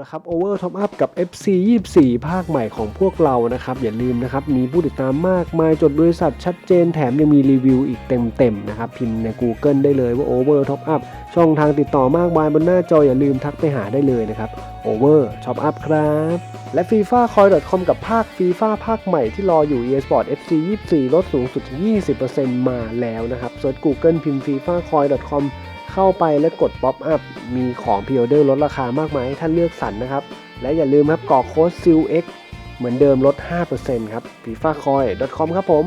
ละครับ Over Top Up กับ FC 24 ภาคใหม่ของพวกเรานะครับ อย่าลืมนะครับ มีผู้ติดตามมากมายจดบริษัทชัดเจนแถมยังมีรีวิวอีกเต็มๆนะครับ พิมพ์ใน Google ได้เลยว่า Over Top Up ช่องทางติดต่อมากมายบนหน้าจออย่าลืมทักไปหาได้เลยนะครับ Over Top Up ครับและ FIFA Coin.com กับภาค FIFA ภาคใหม่ที่รออยู่ eSport FC 24 ลดสูงสุด 20%มาแล้วนะครับเซิร์ช Google พิมพ์ FIFA Coin.com เข้าไปและกด Pop Up มีของพ r ออเดอร์ลดราคามากมายให้ท่านเลือกสรรนะครับ และอย่าลืมครับกรอกโค้ด SILX เหมือนเดิมลด 5%ครับ fifacoin.com ครับผม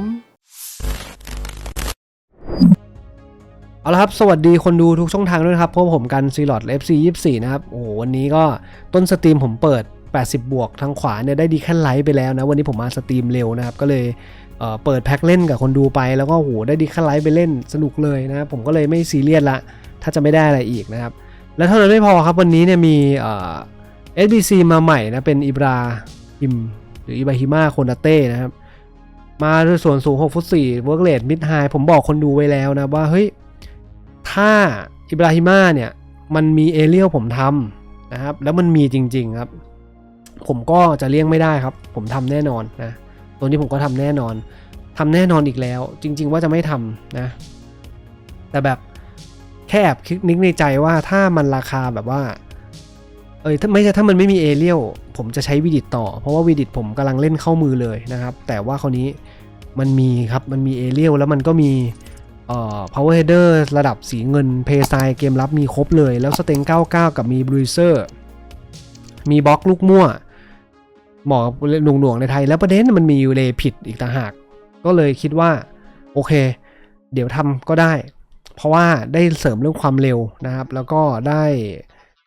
เอาละครับ สวัสดีคนดูทุกช่องทางด้วยครับพบผมกันซีลอด FC 24นะครับ โอ้โหวันนี้ก็ต้นสตรีมผมเปิด 80 บวกทางขวาเนี่ยได้ดีแค่ไลท์ไปแล้วนะ วันนี้ผมมาสตรีมเร็วนะครับ ก็เลยเอ่อเปิดแพ็คเล่นกับคนดูไปแล้วก็โอ้โหได้ดีแค่ไลท์ไปเล่นสนุกเลยนะครับผมก็เลยไม่ซีเรียสละ ถ้าจะไม่ได้อะไรอีกนะครับ และเท่านั้นไม่พอครับวันนี้เนี่ยมีเอ่อ SBC มาใหม่นะเป็นอิบราฮิมหรืออิบราฮิมาโคนาเต้นะครับ มาด้วยส่วนสูง6ฟุต4เวิร์กเลดมิดไฮผมบอกคนดูไว้แล้วนะว่าเฮ้ยถ้าอิบราฮิมาเนี่ยมันมีเอเรียลผมทำนะครับ แล้วมันมีจริง ๆครับ ผมก็จะเลี่ยงไม่ได้ครับ ผมทำแน่นอนนะตัวนี้ผมก็ทำแน่นอนทำแน่นอนอีกแล้ว จริง ๆ ว่าจะไม่ทำนะ แต่แบบ แค่แอบคิดนึกในใจว่าถ้ามันราคาแบบว่า เอยถ้าไม่ใช่ถ้ามันไม่มีเอเรียลผมจะใช้วีดิตต่อ เพราะว่าวีดิตผมกำลังเล่นเข้ามือเลยนะครับ แต่ว่าคราวนี้มันมีครับ มันมีเอเรียลแล้วมันก็มีเอ่อ power header ระดับสีเงินเพย์ไซเกมรับมีครบเลย แล้วสเต็ง99 กับมีบรูเซอร์มีบล็อกลูกมั่วหมอหน่วงๆในไทย แล้วประเด็นมันมียูเลผิดอีกต่างหาก ก็เลยคิดว่า โอเค เดี๋ยวทำก็ได้ เพราะว่าได้เสริมเรื่องความเร็วนะครับ แล้วก็ได้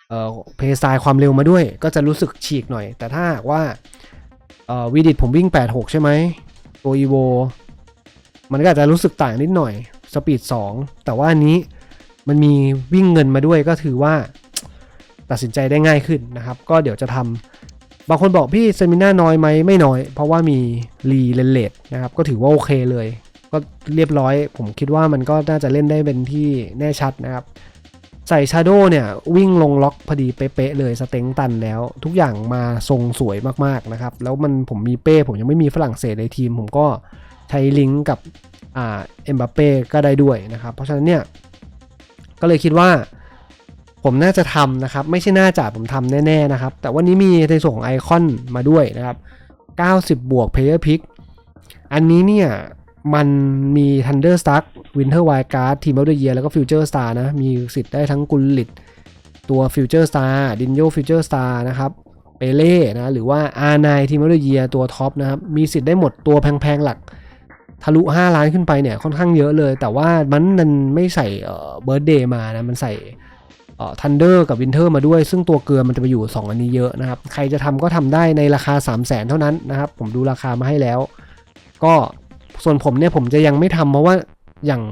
เอ่อเพย์ไซความเร็วมาด้วย ก็จะรู้สึกฉีกหน่อย แต่ถ้าว่าเอ่อวีดิตผมวิ่ง 86 ใช่ไหมตัว evo มันก็อาจจะรู้สึกต่างนิดหน่อยสปีด 2 แต่ว่าอันนี้มันมีวิ่งเงินมาด้วยก็ถือว่าตัดสินใจได้ง่ายขึ้นนะครับ ก็เดี๋ยวจะทำบางคนบอกพี่เซมิน่าน้อยไหมไม่น้อย เพราะว่ามีรีเลนเลตนะครับก็ถือว่าโอเคเลย ก็เรียบร้อย ผมคิดว่ามันก็น่าจะเล่นได้เป็นที่แน่ชัดนะครับ ใส่ชาโดเนี่ย วิ่งลงล็อกพอดีเป๊ะเลยสเต็งตันแล้ว ทุกอย่างมาทรงสวยมากๆนะครับ แล้วมันผมมีเป้ ผมยังไม่มีฝรั่งเศสในทีม ผมก็ใช้ลิงก์กับอ่าเอ็มบัปเป้ก็ได้ด้วยนะครับ เพราะฉะนั้นเนี่ย ก็เลยคิดว่าผมน่าจะทำนะครับ ไม่ใช่น่าจะผมทำแน่ๆนะครับ แต่วันนี้มีในส่วนของไอคอนมาด้วยนะครับ 90 บวก Player Pick อันนี้เนี่ย มันมี Thunder Stark Winter Wildcard Team of the Year แล้วก็ Future Star นะ มีสิทธิ์ได้ทั้งกุลลิตตัว Future Star ดินโย Future Star นะครับเปเล่นะหรือว่า R9 Team of the Year ตัวท็อปนะครับ มีสิทธิ์ได้หมดตัวแพงๆหลัก ทะลุ 5 ล้านขึ้นไปเนี่ย ค่อนข้างเยอะเลย แต่ว่ามันมันไม่ใส่เอ่อ Birthday มานะ มันใส่เอ่อ Thunder กับ Winter มาด้วย ซึ่งตัวเกลือมันจะไปอยู่ 2 อันนี้เยอะนะครับ ใครจะทำก็ทำได้ในราคา 3 0 0 0 0 0เท่านั้นนะครับ ผมดูราคามาให้แล้ว ก็ ส่วนผมเนี่ยผมจะยังไม่ทำเพราะว่าอย่าง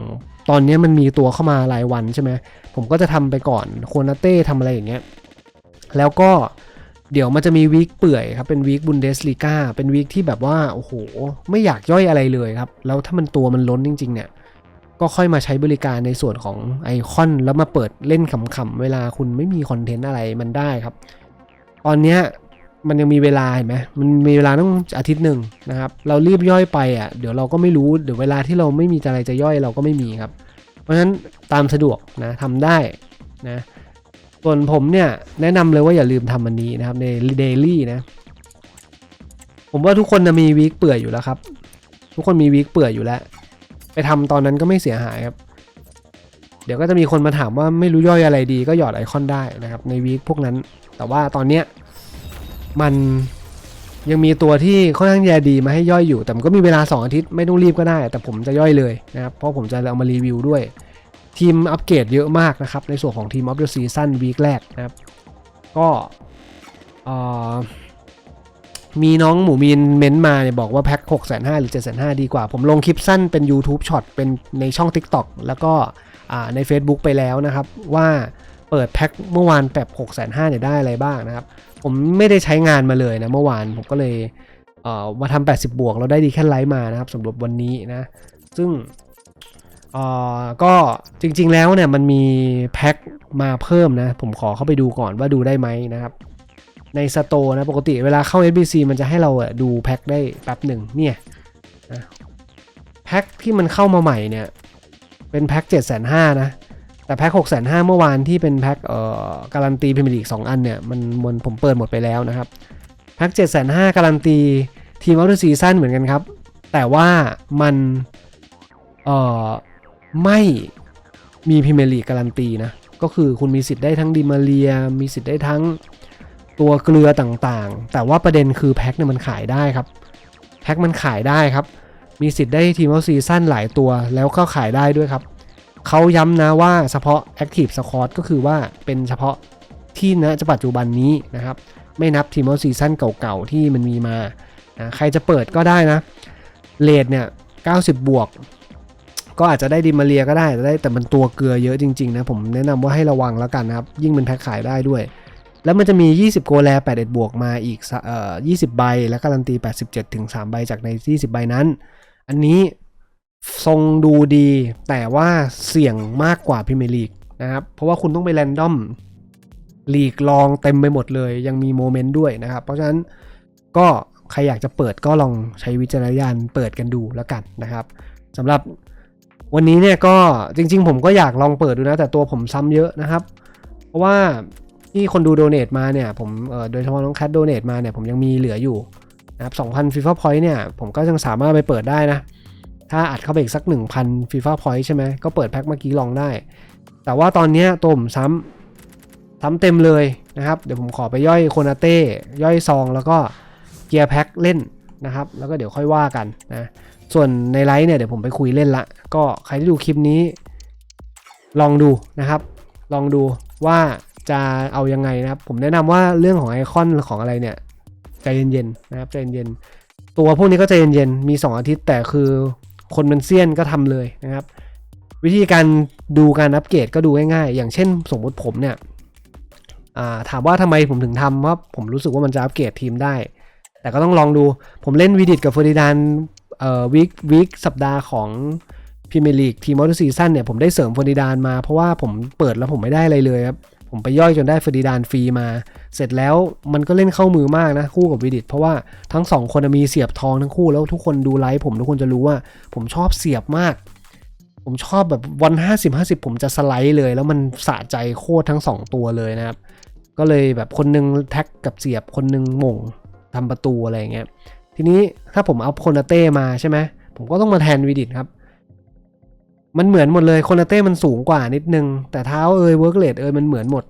ตอนนี้มันมีตัวเข้ามารายวันใช่ไหมผมก็จะทำไปก่อนโคนาเต้ทำอะไรอย่างเงี้ยแล้วก็เดี๋ยวมันจะมีวีคเปื่อยครับเป็นวีคบุนเดสลีกาเป็นวีคที่แบบว่าโอ้โหไม่อยากย่อยอะไรเลยครับ แล้วถ้ามันตัวมันล้นจริง ๆ เนี่ยก็ค่อยมาใช้บริการในส่วนของไอคอนแล้วมาเปิดเล่นขำๆเวลาคุณไม่มีคอนเทนต์อะไรมันได้ครับ ตอนเนี้ย มันยังมีเวลาเห็นไหมมันมีเวลาต้องอาทิตย์หนึ่งนะครับ เรารีบย่อยไปอะเดี๋ยวเราก็ไม่รู้เดี๋ยวเวลาที่เราไม่มีอะไรจะย่อยเราก็ไม่มีครับ เพราะฉะนั้นตามสะดวกนะทำได้นะส่วนผมเนี่ยแนะนำเลยว่าอย่าลืมทำอันนี้นะครับในเดลี่นะ ผมว่าทุกคนนะมีวีคเปื่อยอยู่แล้วครับ ทุกคนมีวีคเปื่อยอยู่แล้ว ไปทำตอนนั้นก็ไม่เสียหายครับ เดี๋ยวก็จะมีคนมาถามว่าไม่รู้ย่อยอะไรดีก็หยอดไอคอนได้นะครับ ในวีคพวกนั้น แต่ว่าตอนเนี้ย มันยังมีตัวที่ค่อนข้างแย่ดีมาให้ย่อยอยู่ แต่มันก็มีเวลา 2 อาทิตย์ไม่ต้องรีบก็ได้ แต่ผมจะย่อยเลยนะครับ เพราะผมจะเอามารีวิวด้วย ทีมอัปเกรดเยอะมากนะครับ ในส่วนของทีมอัปเดตซีซั่นวีคแรกนะครับ ก็มีน้องหมูมีนเม้นมาเนี่ยบอกว่าแพ็ค6 5 0 0หรือ 7 5 0 0ดีกว่า ผมลงคลิปสั้นเป็น YouTube ช็อตเป็นในช่อง TikTok แล้วก็ใน Facebook ไปแล้วนะครับว่า เปิดแพ็คเมื่อวานแบบ6 5 0 0 0เนี่ยได้อะไรบ้างนะครับ ผมไม่ได้ใช้งานมาเลยนะเมื่อวานผมก็เลยเอ่อมาทำ80 บวกเราได้ดีแค่ไลท์มานะครับสำหรับวันนี้นะ ซึ่งเอ่อก็จริงๆแล้วเนี่ยมันมีแพ็คมาเพิ่มนะ ผมขอเข้าไปดูก่อนว่าดูได้ไหมนะครับ ในสโตร์นะ ปกติเวลาเข้า SBC มันจะให้เราดูแพ็คได้แป๊บหนึ่งเนี่ยนะแพ็คที่มันเข้ามาใหม่เนี่ย เป็นแพ็ค7 5 0 0 0นะ แต่แพ็ค6 5 0 0 0เมื่อวานที่เป็นแพ็คเอ่อการันตีพรีเมียร์ลีก2อันเนี่ยมันมันผมเปิดหมดไปแล้วนะครับแพ็ค7 5 0 0 0การันตีทีมอัลเดอร์ซีซั่นเหมือนกันครับ แต่ว่ามันเอ่อไม่มีพรีเมียร์ลีกการันตีนะก็คือคุณมีสิทธิ์ได้ทั้งดิมาเรีย มีสิทธิ์ได้ทั้งตัวเกลือต่างๆ แต่ว่าประเด็นคือแพ็คเนี่ยมันขายได้ครับแพ็คมันขายได้ครับ มีสิทธิ์ได้ทีมอัลซีซั่นหลายตัวแล้วก็ขายได้ด้วยครับ เขาย้ำนะว่าเฉพาะ Active Squad ก็คือว่าเป็นเฉพาะที่ณปัจจุบันนี้นะครับ ไม่นับทีมอัลซีซั่นเก่าๆ ที่มันมีมานะใครจะเปิดก็ได้นะเลทเนี่ย 90 บวก ก็อาจจะได้ดิมาเรียก็ได้แต่ได้แต่มันตัวเกลือเยอะจริงๆนะ ผมแนะนำว่าให้ระวังแล้วกันนะครับ ยิ่งเป็นแพ็คขายได้ด้วย แล้วมันจะมี 20 โกแล81บวกมาอีกเอ่อ20 ใบ แล้วการันตี 87ถึง3ใบจากใน 20 ใบนั้น อันนี้ ทรงดูดี แต่ว่าเสี่ยงมากกว่าพรีเมียร์ลีกนะครับ เพราะว่าคุณต้องไปแรนดอมลีกลองเต็มไปหมดเลย ยังมีโมเมนต์ด้วยนะครับ เพราะฉะนั้นก็ใครอยากจะเปิดก็ลองใช้วิจารณญาณเปิดกันดูแล้วกันนะครับสำหรับวันนี้เนี่ยก็จริง ๆ ผมก็อยากลองเปิดดูนะ แต่ตัวผมซ้ำเยอะนะครับ เพราะว่าที่คนดูโดเน a มาเนี่ยผมโดยเฉพาะน้องแคทโดเน a มาเนี่ยผมยังมีเหลืออยู่นะครับ2,000 FIFA Point เนี่ยผมก็ยังสามารถไปเปิดได้นะ ถ้าอัดเข้าไปอีกสัก 1,000 FIFA Point ใช่ไหมก็เปิดแพ็คเมื่อกี้ลองได้ แต่ว่าตอนนี้ตัวผมซ้ำซ้ำเต็มเลยนะครับ เดี๋ยวผมขอไปย่อยโคนาเต้ ย่อยซอง แล้วก็เกียร์แพ็คเล่นนะครับ แล้วก็เดี๋ยวค่อยว่ากันนะ ส่วนในไลฟ์เนี่ยเดี๋ยวผมไปคุยเล่นละ ก็ใครที่ดูคลิปนี้ ลองดูนะครับ ลองดูว่าจะเอายังไงนะครับ ผมแนะนำว่าเรื่องของไอคอนของอะไรเนี่ยใจเย็นๆนะครับใจเย็นๆตัวพวกนี้ก็ใจเย็นๆมี 2 อาทิตย์แต่คือ คนมันเซียนก็ทำเลยนะครับ วิธีการดูการอัปเกรดก็ดูง่ายๆ อย่างเช่นสมมุติผมเนี่ยถามว่าทำไมผมถึงทำว่าผมรู้สึกว่ามันจะอัปเกรดทีมได้ แต่ก็ต้องลองดูผมเล่นวีดิตกับเฟอร์ดินานวีควีคสัปดาห์ของพรีเมียร์ลีกทีมออร์ซีซั่นเนี่ยผมได้เสริมเฟอร์ดินานมาเพราะว่าผมเปิดแล้วผมไม่ได้อะไรเลยครับผมไปย่อยจนได้เฟอร์ดินานฟรีมา เสร็จแล้วมันก็เล่นเข้ามือมากนะคู่กับวีดิตเพราะว่าทั้งสองคนมีเสียบทองทั้งคู่แล้วทุกคนดูไลฟ์ผมทุกคนจะรู้ว่า ผมชอบเสียบมาก ผมชอบแบบวัน 50 50 ผมจะสไลด์เลย แล้วมันสะใจโคตรทั้ง 2 ตัวเลยนะครับ ก็เลยแบบคนนึงแท็กกับเสียบคนนึงหม่งทำประตูอะไรเงี้ยทีนี้ถ้าผมเอาโคนาเต้มาใช่ไหมผมก็ต้องมาแทนวีดิตครับ มันเหมือนหมดเลยโคนาเต้มันสูงกว่านิดนึง แต่เท้าเอยเวิร์กเลดเอยมันเหมือนหมด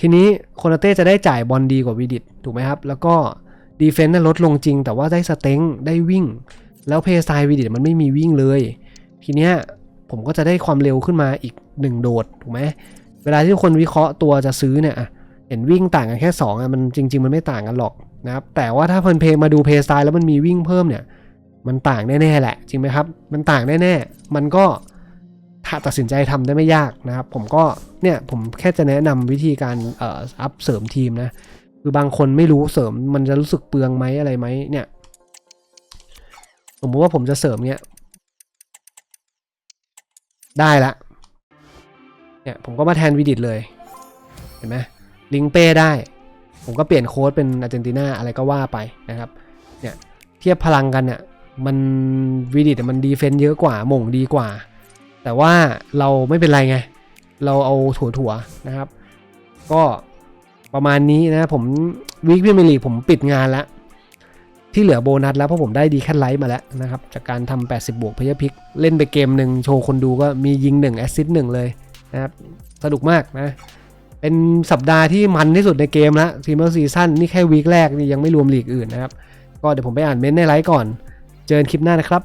ทีนี้โคนาเต้จะได้จ่ายบอลดีกว่าวีดิตถูกไหมครับ แล้วก็ดีเฟนต์ลดลงจริง แต่ว่าได้สเต็งได้วิ่ง แล้วเพย์สไตล์วีดิตมันไม่มีวิ่งเลย ทีเนี้ยผมก็จะได้ความเร็วขึ้นมาอีกหนึ่งโดดถูกไหมเวลาที่คนวิเคราะห์ตัวจะซื้อเนี่ยเห็นวิ่งต่างกันแค่2อะมันจริง ๆ มันไม่ต่างกันหรอกนะครับแต่ว่าถ้าเพนเพย์มาดูเพย์สไตล์แล้วมันมีวิ่งเพิ่มเนี่ย มันต่างแน่ๆแหละ จริงไหมครับ มันต่างแน่ๆมันก็ ถ้าตัดสินใจทำได้ไม่ยากนะครับ ผมก็เนี่ยผมแค่จะแนะนำวิธีการเอ่ออัพเสริมทีมนะ คือบางคนไม่รู้เสริมมันจะรู้สึกเปลืองไหมอะไรไหมเนี่ยสมมติว่าผมจะเสริมเนี่ยได้ละเนี่ยผมก็มาแทนวิดิตเลย เห็นไหมลิงเป้ได้ ผมก็เปลี่ยนโค้ดเป็นอาร์เจนตินาอะไรก็ว่าไปนะครับเนี่ยเทียบพลังกันเนี่ยมันวิดิตมันดีเฟนต์เยอะกว่าหม่งดีกว่า แต่ว่าเราไม่เป็นไรไง เราเอาถั่วๆนะครับ ก็ประมาณนี้นะผมวิกพิมลีผมปิดงานแล้วที่เหลือโบนัสแล้วเพราะผมได้ดีแค่ไลท์มาแล้วนะครับ จากการทำ 80 บวกพยพิก เล่นไปเกมหนึ่งโชว์คนดูก็มียิง1แอสซิสต์หนึ่งเลยนะครับ สนุกมากนะ เป็นสัปดาห์ที่มันที่สุดในเกมแล้วทีมเมอร์ซีซั่นนี่แค่วีคแรกนี่ยังไม่รวมลีกอื่นนะครับ ก็เดี๋ยวผมไปอ่านเม้นต์ในไลฟ์ก่อน เจอกันคลิปหน้านะครับ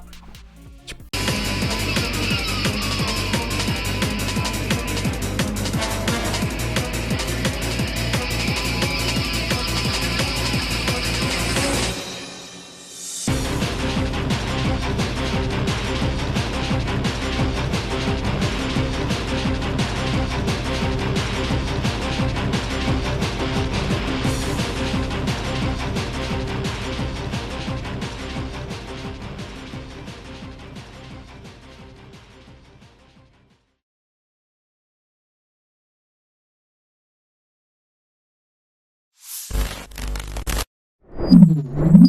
Mm-hmm.